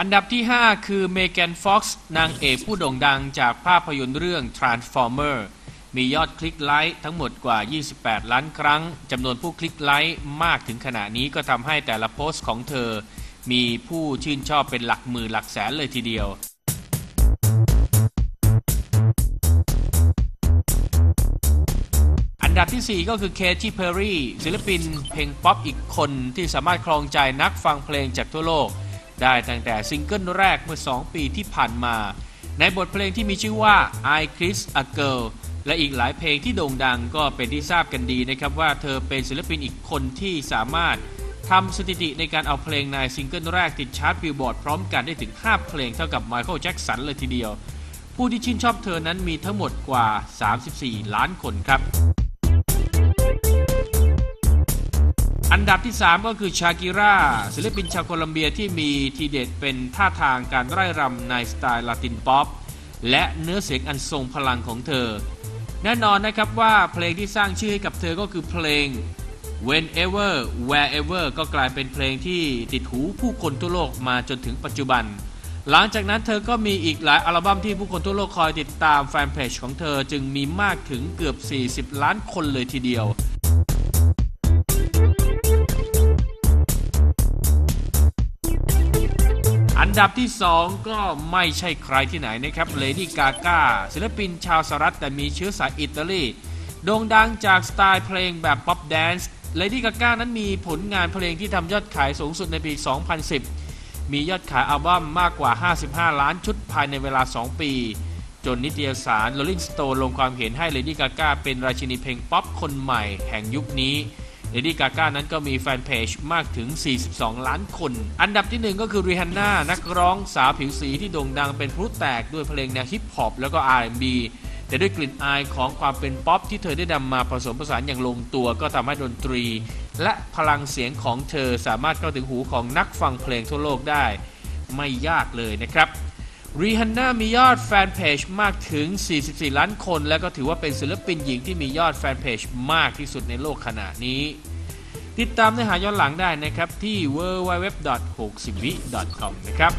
อันดับที่ 5 คือเมแกนฟ็อกซ์นางเอกผู้โด่งดังจากภาพยนตร์เรื่อง Transformer มียอดคลิกไลค์ทั้งหมดกว่า 28 ล้านครั้งจำนวนผู้คลิกไลค์มากถึงขณะนี้ก็ทำให้แต่ละโพสต์ของเธอ มีผู้ชื่นชอบเป็นหลักหมื่นหลักแสนเลยทีเดียวอันดับที่ 4 ก็คือเคที่เพอร์รี่ศิลปินเพลงป๊อปอีกคนที่สามารถครองใจนักฟังเพลงจากทั่วโลก ได้ตั้งแต่ซิงเกิลแรกเมื่อ 2 ปีที่ผ่านมา ในบทเพลงที่มีชื่อว่า I Kiss a Girl และอีกหลายเพลงที่โด่งดังก็เป็นที่ทราบกันดีนะครับว่าเธอเป็นศิลปินอีกคนที่สามารถทำสถิติในการเอาเพลงในซิงเกิลแรกติดชาร์ตบิลบอร์ดพร้อมกันได้ถึง 5 เพลงเท่ากับไมเคิลแจ็กสันเลยทีเดียว ผู้ที่ชื่นชอบเธอนั้นมีทั้งหมดกว่า 34 ล้านคนครับ อันดับที่ 3 ก็คือชากิร่าศิลปินชาวโคลัมเบียที่มีทีเด็ดเป็นท่าทางการไร่รำในสไตล์ลาตินป๊อปและเนื้อเสียงอันทรงพลังของเธอ แน่นอนนะครับว่าเพลงที่สร้างชื่อให้กับเธอก็คือเพลง Whenever Wherever ก็กลายเป็นเพลงที่ติดหูผู้คนทั่วโลกมาจนถึงปัจจุบัน หลังจากนั้นเธอก็มีอีกหลายอัลบั้มที่ผู้คนทั่วโลกคอยติดตามแฟนเพจของเธอจึงมีมากถึงเกือบ 40 ล้านคนเลยทีเดียว อันดับที่ 2 ก็ไม่ใช่ใครที่ไหนนะครับเลดี้กากาศิลปินชาวสหรัฐแต่มีเชื้อสายอิตาลีโด่งดังจากสไตล์เพลงแบบป๊อปแดนซ์เลดี้กากานั้นมีผลงานเพลงที่ทำยอดขายสูงสุดในปี 2010 มียอดขายอัลบั้มมากกว่า 55 ล้านชุดภายในเวลา 2 ปี จนนิตยสาร Rolling Stone ลงความเห็นให้เลดี้กากาเป็นราชินีเพลงป๊อปคนใหม่แห่งยุคนี้ เลดี้กาก้านั้นก็มีแฟนเพจมากถึง 42 ล้านคน อันดับที่ 1 ก็คือรีฮันน่านักร้องสาวผิวสีที่โด่งดังเป็นพลุแตกด้วยเพลงแนวฮิปฮอปแล้วก็ R&B แต่ด้วยกลิ่นอายของความเป็นป๊อปที่เธอได้นำมาผสมผสานอย่างลงตัวก็ทำให้ดนตรี และพลังเสียงของเธอสามารถเข้าถึงหูของนักฟังเพลงทั่วโลกได้ ไม่ยากเลยนะครับ รีฮันน่ามียอดแฟนเพจมากถึง 44 ล้านคน และก็ถือว่าเป็นศิลปินหญิงที่มียอดแฟนเพจมากที่สุดในโลกขณะนี้ ติดตามเนื้อหาย้อนหลังได้นะครับที่ www.60vic.com นะครับ